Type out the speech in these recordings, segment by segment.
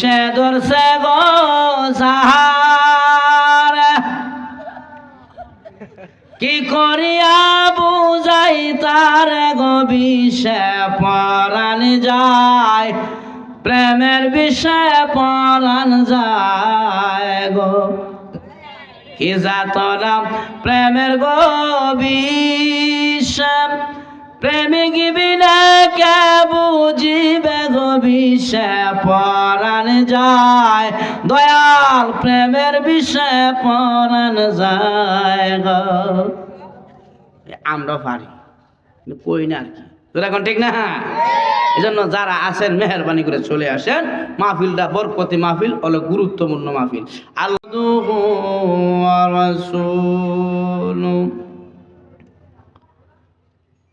বিষে ধরছে গো সাহার। কি করিয়া বুঝাই তার গো বিষে পরাণ যায়? প্রেমের বিষয়ে পরাণ যায় গো। কি যাতরা প্রেমের গো বিষম প্রেমিক বিনা কে বুঝিবে বিষে? পরাণ যায়, দয়াল প্রেমের বিষয়ে পরাণ যায় আমরা পারি। কই না আর কি? তোরা এখন ঠিক না? এই জন্য যারা আসেন মেহরবানি করে চলে আসেন। মাহফিলটা বরকতি মাহফিল, হলো গুরুত্বপূর্ণ মাহফিল। আল্লাহ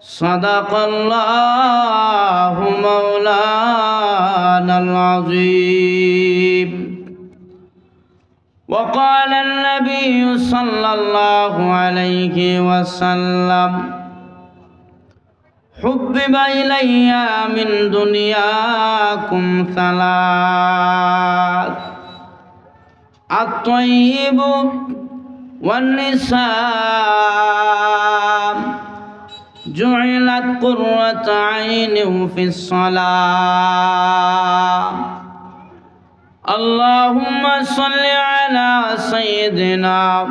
صدق الله مولانا العظيم وقال النبي صلى الله عليه وسلم حبب إلي من دنياكم ثلاث الطيب والنساء جعلت قرة عين في الصلاة. اللهم صل على سيدنا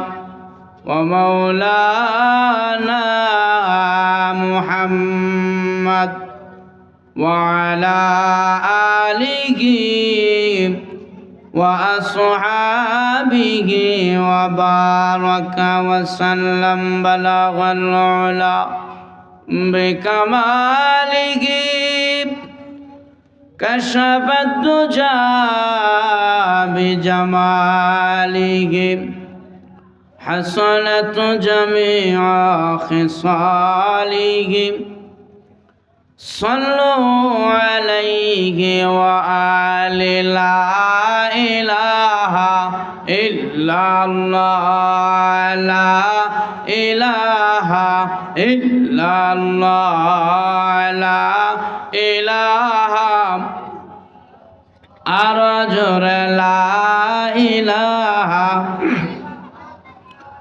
ومولانا محمد وعلى آله وأصحابه وبارك وسلم بلغ العلا. بكماله كشف الدجى بجماله حصلت جميع خصاله صلوا عليه وآل لا إله إلا الله لا إله إلا الله لا إله أرجر لا إله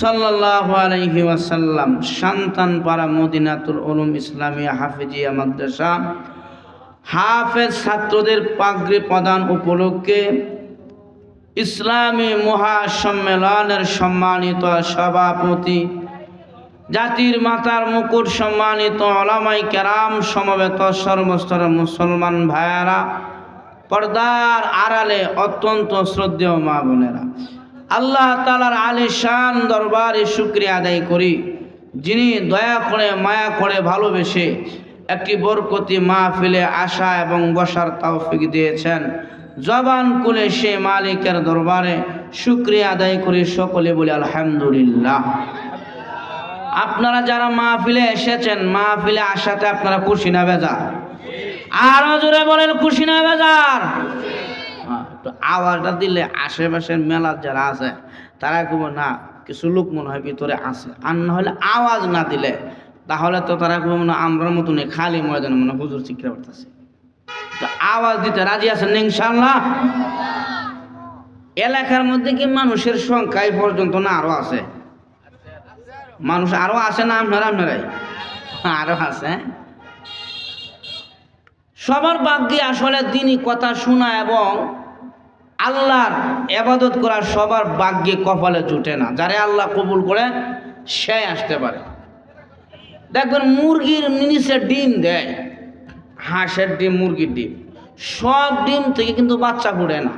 সাল্লাল্লাহু আলাইহি ওয়াসাল্লাম মদিনাতুল উলুম ইসলামিয়া হাফিজিয়া মাদ্রাসা হাফেজ ছাত্রদের পাগড়ি প্রদান উপলক্ষে ইসলামী মহাসম্মেলনের সম্মানিত সভাপতি, জাতির মাতার মুকুট সম্মানিত অলামাই কেরাম, সমবেত সর্বস্তরের মুসলমান ভাইয়ারা, পর্দার আড়ালে অত্যন্ত শ্রদ্ধেয় মা বোনেরা। আল্লাহ তালার আলিশান দরবারে শুক্রিয়া আদায় করি, যিনি দয়া করে, মায়া করে ভালোবেসে একটি বরকতি মাহফিলে আসা এবং বসার তৌফিক দিয়েছেন। জবান কুলে সে মালিকের দরবারে শুক্রিয়া আদায় করি সকলে বলে আলহামদুলিল্লাহ। আপনারা যারা মাহফিলে এসেছেন, মাহফিলে আসাতে আপনারা খুশি না বেজার? আরও জোরে বলেন, খুশি না বেজার? একটু আওয়াজটা দিলে আশেপাশের মেলার যারা আছে, তারা কেব না, কিছু লোক মনে হয় ভিতরে আছে। আর না হলে আওয়াজ না দিলে, তাহলে তো তারা কেব মনে আমরার মতনই খালি ময়দানে। মনে হুজুর শিক্ষা করতেছে। তো আওয়াজ দিতে রাজি আছেন ইনশাল্লাহ এলাকার মধ্যে কি মানুষের সংখ্যা এই পর্যন্ত না আরও আছে? মানুষ আরও আছে না আপনারা, আপনারাই? আরও আছে? সবার ভাগ্যে আসলে দিনই কথা শোনা এবং আল্লাহর এবাদত করা সবার ভাগ্যে কপালে জুটে না। যারে আল্লাহ কবুল করে, সে আসতে পারে। দেখবেন মুরগির নিচে ডিম দেয়, হাঁসের ডিম, মুরগির ডিম। সব ডিম থেকে কিন্তু বাচ্চা ফুটে না।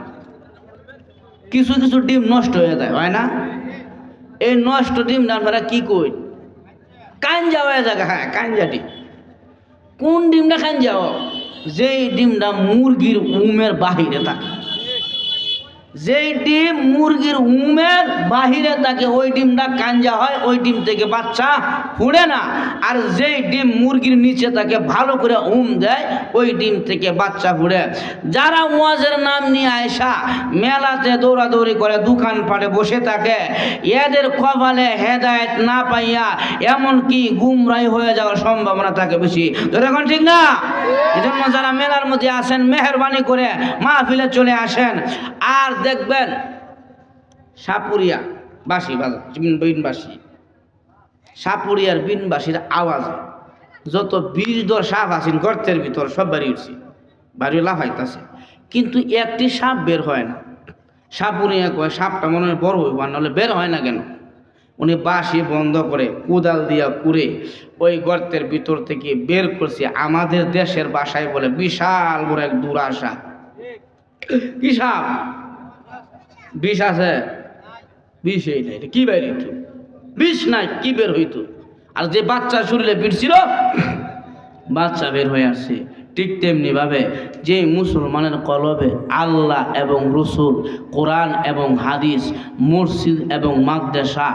কিছু কিছু ডিম নষ্ট হয়ে যায়, হয় না? এই নষ্ট ডিম আপনারা কি কই? কাঞ্জা হয়ে যায় হ্যাঁ কাঞ্জা ডিম। কোন ডিমটা খান যেই ডিমটা মুরগির উমের বাহিরে থাকে। যেই ডিম মুরগির উমের বাহিরে থাকে ওই ডিমটা কাঞ্জা হয়, ওই ডিম থেকে বাচ্চা ফুড়ে না। আর যেই ডিম মুরগির নিচে থাকে ভালো করে উম দেয়, ওই ডিম থেকে বাচ্চা ফুড়ে। যারা ওয়াজের নাম নিয়ে আয়সা মেলাতে দৌড়াদৌড়ি করে, দোকান পাটে বসে থাকে, এদের কপালে হেদায়েত না পাইয়া এমনকি গুমরাই হয়ে যাওয়ার সম্ভাবনা থাকে বেশি। তো এখন ঠিক না? এজন্য যারা মেলার মধ্যে আসেন, মেহরবানি করে মাহফিলে চলে আসেন। আর দেখবেন সাপুরিয়া বাসি বিনবাসী সাপুরিয়ার বিনবাসীর আওয়াজ যত বীজ দর সাপ আছেন, গর্তের ভিতর সব বাড়ি উঠছে বাড়ি লাফাইতেছে। কিন্তু একটি সাপ বের হয় না। সাপুরিয়া কয়, সাপটা মনে হয় বড় হইব নাহলে বের হয় না কেন? উনি বাঁশি বন্ধ করে কোদাল দিয়া কুড়ে ওই গর্তের ভিতর থেকে বের করছে আমাদের দেশের বাসায় বলে বিশাল বড় এক দুরাশা। কি সাপ? বিষ আছে? বিষ এই নাই। কি বের হইতো? বিষ নাই, কি বের হইতো? আর যে বাচ্চা শরীরে পিড়ছিল বাচ্চা বের হয়ে আসছে। ঠিক তেমনি ভাবে যে মুসলমানের কলবে আল্লাহ এবং রসুল, কোরআন এবং হাদিস, মসজিদ এবং মাদ্রাসা,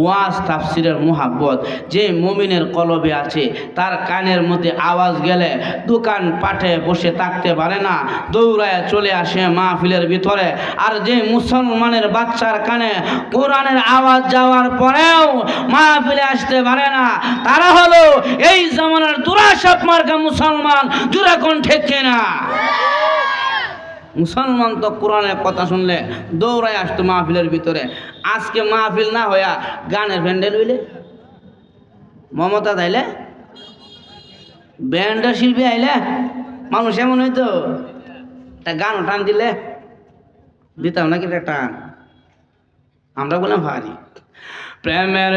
ওয়াজ, তাফসিরের মোহাব্বত যে মমিনের কলবে আছে, তার কানের মধ্যে আওয়াজ গেলে দোকান পাঠে বসে থাকতে পারে না, দৌড়ায় চলে আসে মাহফিলের ভিতরে। আর যে মুসলমানের বাচ্চার কানে কোরআনের আওয়াজ যাওয়ার পরেও মাহফিলে আসতে পারে না, তারা হলো এই জামানার দুরাশাপ মার্কা মুসলমান দুরাকন ঠেকে না মুসলমান তো কোরআনের কথা শুনলে দৌড়ায় আসতো মাহফিলের ভিতরে। আজকে মাহফিল না হইয়া গানের প্যান্ডেল হইলে? মমতা তাইলে? ব্যান্ডের শিল্পী আইলে? মানুষ এমন হইতো? একটা গান টান দিলে? দিতাম নাকি টান? আমরা বললাম, ভারী। প্রেমের